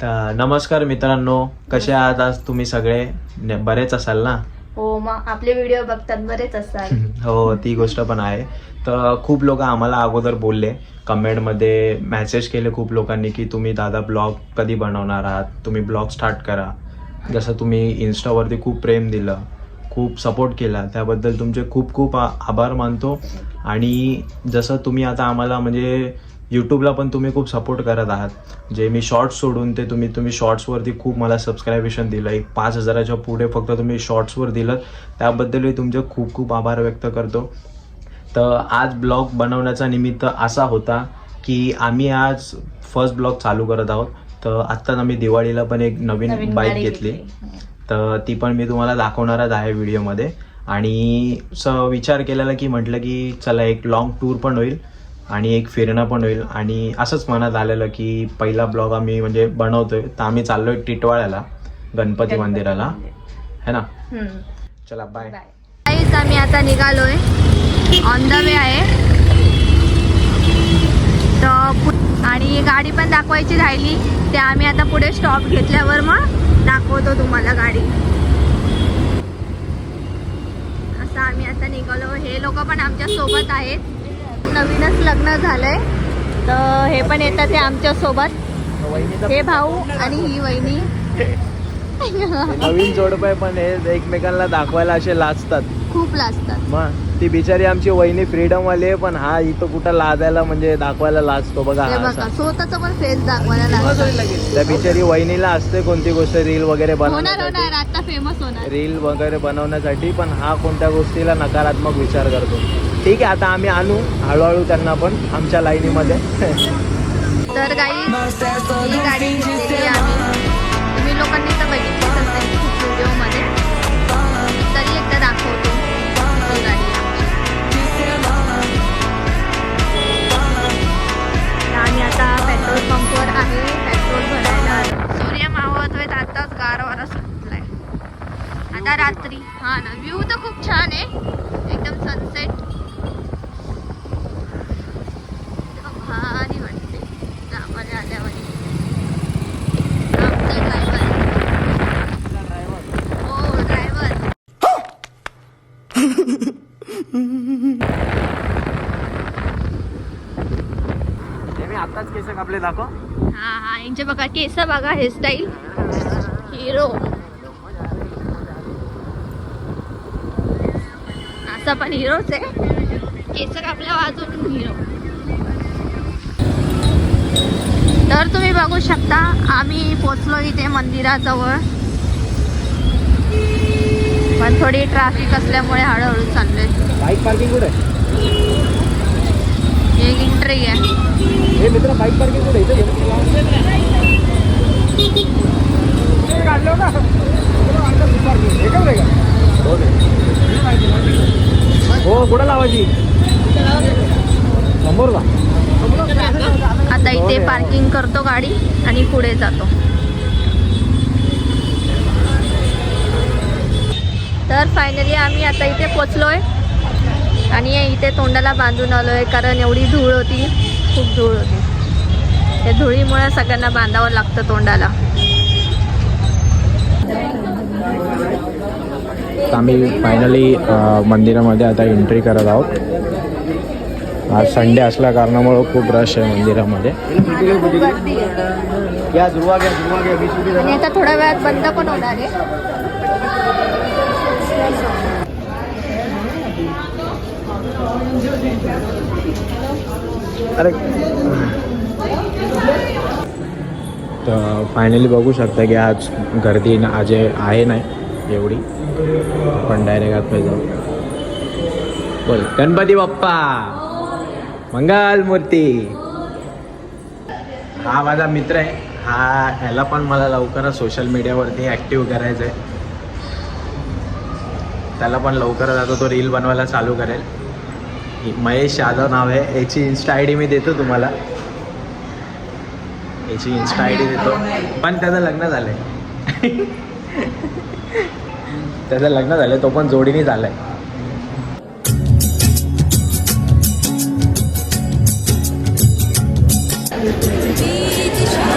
तर नमस्कार मित्रांनो कसे आहात? आज तुम्ही सगळे? ने- बरेच असाल ना? हो मग आपले व्हिडिओ बघतात बरेच असाल. हो ती गोष्ट पण आहे. तर खूप लोक आम्हाला अगोदर बोलले कमेंटमध्ये मेसेज केले खूप लोकांनी की तुम्ही दादा ब्लॉग कधी बनवणार आहात? तुम्ही ब्लॉग स्टार्ट करा. जसं तुम्ही इन्स्टावरती खूप प्रेम दिलं खूप सपोर्ट केला त्याबद्दल तुमचे खूप खूप आ- आभार मानतो. आणि जसं तुम्ही आता आम्हाला म्हणजे यूट्यूबला पण तुम्ही खूप सपोर्ट करत आहात. जे मी शॉर्ट्स सोडून ते तुम्ही तुम्ही शॉर्ट्सवरती खूप मला सबस्क्रायबेशन दिलं. एक पाच हजाराच्या पुढे फक्त तुम्ही शॉर्ट्सवर दिलं. त्याबद्दलही तुमचे खूप खूप आभार व्यक्त करतो. तर आज ब्लॉग बनवण्याचा निमित्त असा होता की आम्ही आज फर्स्ट ब्लॉग चालू करत आहोत. तर आत्ताच आम्ही दिवाळीला पण एक नवीन बाईक घेतली. तर ती पण मी तुम्हाला दाखवणारच आहे व्हिडिओमध्ये आणि स विचार केलेला की म्हटलं की चला एक लॉंग टूर पण होईल. आणि एक फिरणं पण होईल. आणि असंच मनात आलेलं की पहिला ब्लॉग आम्ही म्हणजे बनवतोय तर आम्ही चाललोय टिटवाळ्याला गणपती मंदिराला. है ना. चला बाय काहीच आम्ही आता निघालोय. ऑन द वे आहे. तर आणि गाडी पण दाखवायची राहिली. ते आम्ही आता पुढे स्टॉप घेतल्यावर मग दाखवतो तुम्हाला गाडी. असं आम्ही आता निघालो. हे लोक पण आमच्यासोबत आहेत. नवीनच लग्न झालंय. तर हे पण येतात हे आमच्यासोबत हे भाऊ आणि ही वहिनी. नवीन जोडपे पण हे एकमेकांना दाखवायला असे लाजतात. खूप लाजतात. मग ती बिचारी आमची वहिनी फ्रीडम वाली आहे पण हा इथं कुठं लाजायला म्हणजे दाखवायला लाजतो बघा हे हा बघा असा. स्वतःच पण फेस दाखवायला त्या बिचारी वहिनीला असते कोणती गोष्ट रील वगैरे होणार बनवण्यासाठी? होणार आता फेमस होणार. रील वगैरे बनवण्यासाठी पण हा कोणत्या गोष्टीला नकारात्मक विचार करतो? ठीक आहे आता आम्ही आणू हळूहळू त्यांना पण आमच्या लाईनीमध्ये. तर काही ही गाडी घेतलेली आहे आम्ही. तुम्ही लोकांनी तर बघितलं असेल खूप व्हिडिओमध्ये. तरी एकदा दाखवतो. ही गाडी आम्ही आता पेट्रोल पंपवर आहे. पेट्रोल भरायला. सूर्य मावळतोय आताच गार वारा सुटलाय. आता रात्री. हा ना व्ह्यू तर खूप छान आहे एकदम सनसेट भारी वाटते गावाला आल्यावर आमचा ड्रायव्हर हो ड्रायव्हर मी आताच केस कापले दाखव. हा हा यांचे बघा केस बघा हेअरस्टाईल हिरो असा पण हिरोच आहे. केस कापल्या वाजून हिरो तर तुम्ही बघू शकता आम्ही पोचलो इथे मंदिराजवळ. पण थोडी ट्रॅफिक असल्यामुळे हळूहळू चाललोय. बाईक पार्किंग कुठे? एक एंट्री आहे. हे मित्र बाईक पार्किंग कुठे? इथे हो कुठं लावायची? आता इथे पार्किंग करतो गाडी आणि पुढे जातो. तर फायनली आम्ही आता इथे पोचलोय. आणि इथे तोंडाला बांधून आलोय कारण एवढी धूळ होती खूप धूळ होती. त्या धुळीमुळे सगळ्यांना बांधावं लागतं तोंडाला. आम्ही फायनली मंदिरामध्ये आता एंट्री करत आहोत. आज संडे असल्या कारणामुळं खूप रश आहे मंदिरामध्ये. आता थोड्या वेळात बंद पण होणार आहे. अरे. तर फायनली बघू शकता की आज गर्दी ना- आज आहे नाही एवढी. पण डायरेक्ट आत जाऊ बोल. गणपती बाप्पा. मंगल मूर्ती. हा माझा मित्र आहे. हा ह्याला पण मला लवकरच सोशल मीडियावरती ॲक्टिव्ह करायचं आहे त्याला पण लवकरच आता तो रील बनवायला चालू करेल. महेश यादव नाव आहे. याची इन्स्टा आय डी मी देतो तुम्हाला. याची इन्स्टा आय डी देतो. पण त्याचं लग्न झालं आहे त्याचं लग्न झालं तो पण जोडीने झालाय.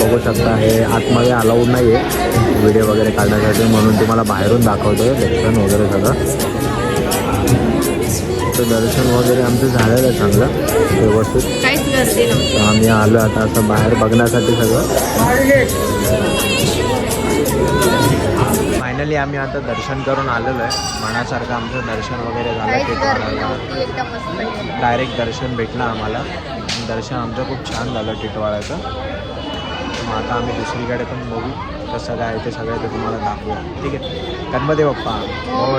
बघू शकता हे आतमध्ये अलाउड नाही आहे व्हिडिओ वगैरे काढण्यासाठी म्हणून तुम्हाला बाहेरून दाखवतो दर्शन वगैरे सगळं. तर दर्शन वगैरे आमचं झालेलं आहे चांगलं व्यवस्थित. आम्ही आलो आता असं बाहेर बघण्यासाठी सगळं. फायनली आम्ही आता दर्शन करून आलेलो आहे. मनासारखं आमचं दर्शन वगैरे झालं डायरेक्ट दर्शन भेटलं आम्हाला. दर्शन आमचं खूप छान झालं टिटवाळ्याचं. मग आता आम्ही दुसरीकडे पण बघू. कसं काय आहे ते सगळं ते तुम्हाला दाखवूया. ठीक आहे? गणपती बाप्पा. हो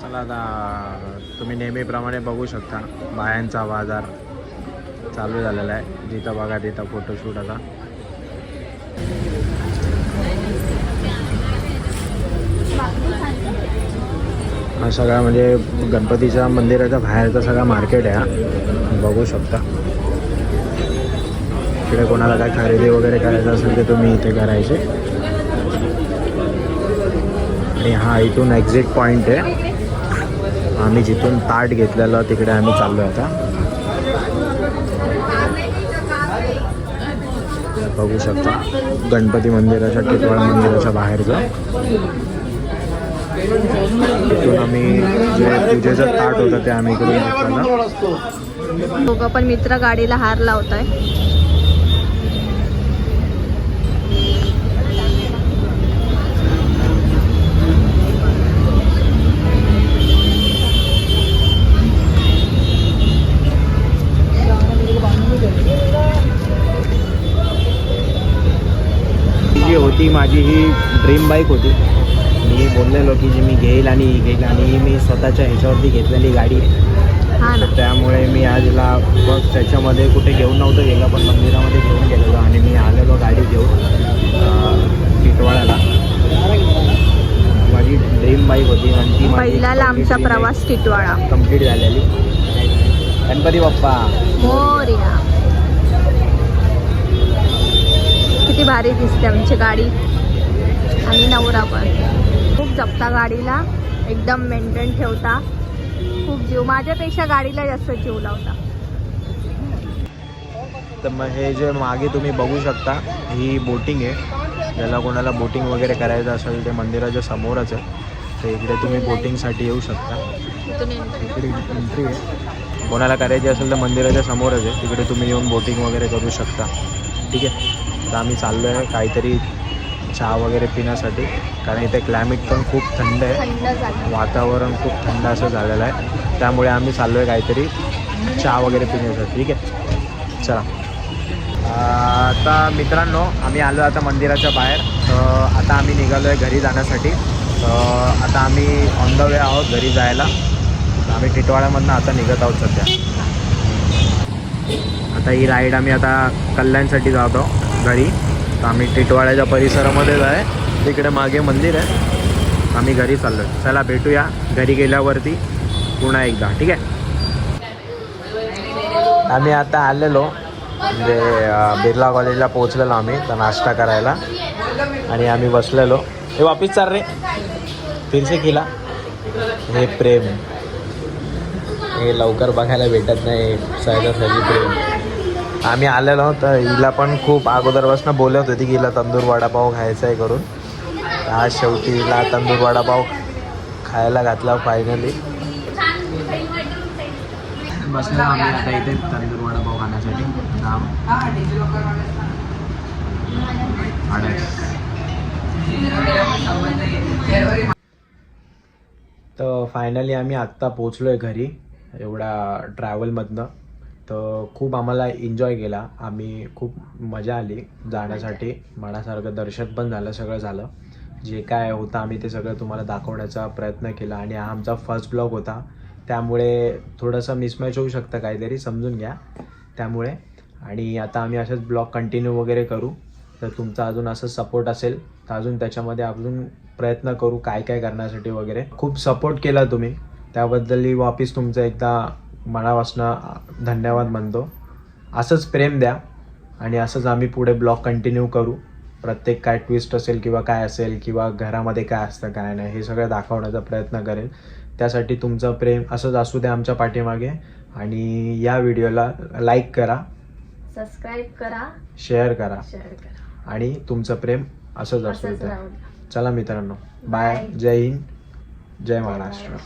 चला तुम्ही नेहमीप्रमाणे बघू शकता बायांचा बाजार चालू झालेला आहे. जिथं बघा तिथं फोटोशूट आता. हा सगळा म्हणजे गणपतीच्या मंदिराच्या बाहेरचा सगळा मार्केट आहे हा. बघू शकता. इकडे कोणाला काय खरेदी वगैरे करायचं असेल तर तुम्ही इथे करायचे. आणि हा इथून एक्झिट पॉईंट आहे. आम्ही जिथून ताट घेतलेलं तिकडे आम्ही चाललो आता. बघू शकता. गणपती मंदिराच्या टिटवाळा मंदिराच्या बाहेरचं. तिथून आम्ही जे पूजेचं ताट होतं ते आम्ही इकडून घेतलेलं दोघं पण मित्र गाडीला हार लावताय. ही जी होती माझी ही ड्रीम बाईक होती. बोललेलो की जी मी घेईल आणि घेईल आणि मी स्वतःच्या ह्याच्यावरती घेतलेली गाडी. आहे हा त्यामुळे मी आजला बघ त्याच्यामध्ये कुठे घेऊन नव्हतं गेलं पण मंदिरामध्ये घेऊन गेलेलो आणि मी आलेलो गाडी घेऊन टिटवाळ्याला माझी ड्रीम बाईक होती आणि ती पहिला लांबचा प्रवास टिटवाळा. कंप्लीट झालेली. गणपती बाप्पा. मोर्या किती भारी दिसते आमची गाडी. आणि नवरा पण. जपता गाडीला एकदम मेंटेन ठेवता. खूप जीव माझ्यापेक्षा गाडीला जास्त जीव लावता. तर मग हे जे मागे तुम्ही बघू शकता ही बोटिंग आहे. ज्याला कोणाला बोटिंग वगैरे करायचं असेल ते मंदिराच्या समोरच आहे. तर इकडे तुम्ही बोटिंगसाठी येऊ शकता. इकडे एंट्री आहे. कोणाला करायची असेल तर मंदिराच्या समोरच आहे. तिकडे तुम्ही येऊन बोटिंग वगैरे करू शकता. ठीक आहे? तर आम्ही चाललो आहे काहीतरी चहा वगैरे पिण्यासाठी. कारण इथे क्लायमेट पण खूप थंड आहे. वातावरण खूप थंड असं झालेलं आहे. त्यामुळे आम्ही चाललो आहे काहीतरी चहा वगैरे पिण्यासाठी. ठीक आहे? चला. आता मित्रांनो आम्ही आलो आता मंदिराच्या बाहेर. तर आता आम्ही निघालो आहे घरी जाण्यासाठी. तर आता आम्ही ऑन द वे आहोत घरी जायला. आम्ही टिटवाळ्यामधनं आता निघत आहोत सध्या. आता ही राईड आम्ही आता कल्याणसाठी जातो घरी. तर आम्ही टिटवाळ्याच्या परिसरामध्येच आहे. तिकडे मागे मंदिर आहे. आम्ही घरी चाललो चला भेटूया घरी गेल्यावरती पुन्हा एकदा. ठीक आहे? आम्ही आता आलेलो. म्हणजे बिर्ला कॉलेजला पोहोचलेलो आम्ही तर नाश्ता करायला. आणि आम्ही बसलेलो. हे वापिस चाल रे. फिरसे केला. हे प्रेम. हे लवकर बघायला भेटत नाही. सहजासहजी प्रेम. आम्ही आलेलो तर हिला पण खूप अगोदरपासून बोलत होती की हिला तंदूर वडापाव खायचा आहे करून. आज शेवटी हिला तंदूर वडापाव खायला घातला फायनली बसलो आम्ही आता इथे तंदूर वडापाव खाण्यासाठी. नाम? तर फायनली आम्ही आत्ता पोचलो आहे घरी एवढा ट्रॅव्हलमधनं तर खूप आम्हाला एन्जॉय केला. आम्ही खूप मजा आली जाण्यासाठी. मनासारखं दर्शन पण झालं सगळं झालं. जे काय होतं आम्ही ते सगळं तुम्हाला दाखवण्याचा प्रयत्न केला. आणि हा आमचा फर्स्ट ब्लॉग होता. त्यामुळे थोडंसं मिसमॅच होऊ शकतं काहीतरी समजून घ्या. त्यामुळे. आणि आता आम्ही असेच ब्लॉग कंटिन्यू वगैरे करू. तर तुमचा अजून असं सपोर्ट असेल तर अजून त्याच्यामध्ये अजून प्रयत्न करू काय काय करण्यासाठी वगैरे. खूप सपोर्ट केला तुम्ही. त्याबद्दलही वापिस तुमचं एकदा मनापासनं धन्यवाद मानतो. असंच प्रेम द्या आणि असंच आम्ही पुढे ब्लॉग कंटिन्यू करू. प्रत्येक काय ट्विस्ट असेल किंवा काय असेल किंवा घरामध्ये काय असतं काय नाही हे सगळं दाखवण्याचा प्रयत्न करेल. त्यासाठी तुमचं प्रेम असंच असू द्या आमच्या पाठीमागे आणि या व्हिडिओला लाईक करा सबस्क्राईब करा. शेअर करा शेअर करा. आणि तुमचं प्रेम असंच असू द्या. चला मित्रांनो बाय. जय हिंद जय महाराष्ट्र.